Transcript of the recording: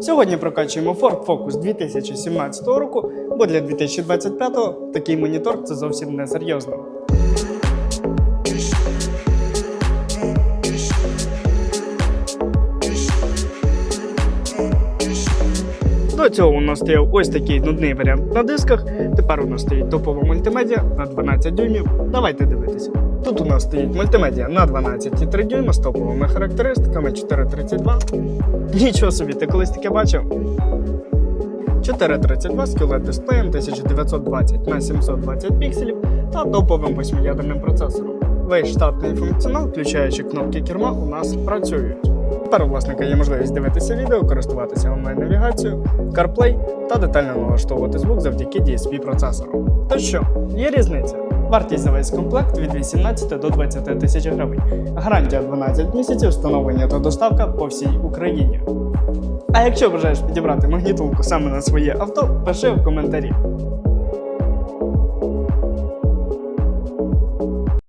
Сьогодні прокачуємо Ford Focus 2017 року, бо для 2025 такий монітор це зовсім не серйозно. До цього у нас стояв ось такий нудний варіант на дисках. Тепер у нас стоїть топова мультимедіа на 12 дюймів. Давайте дивитися. Тут у нас стоїть мультимедіа на 12,3 дюйма з топовими характеристиками 432. Нічого собі, ти колись таке бачив? 432 з QLED дисплеєм 1920 на 720 пікселів та топовим 8-ядерним процесором. Весь штатний функціонал, включаючи кнопки керма, у нас працюють. Тепер у власника є можливість дивитися відео, користуватися онлайн-навігацією, CarPlay та детально налаштовувати звук завдяки DSP процесору. То що, є різниця? Вартість за весь комплект від 18 до 20 тисяч гривень. Гарантія 12 місяців, встановлення та доставка по всій Україні. А якщо бажаєш підібрати магнітолку саме на своє авто, пиши в коментарі.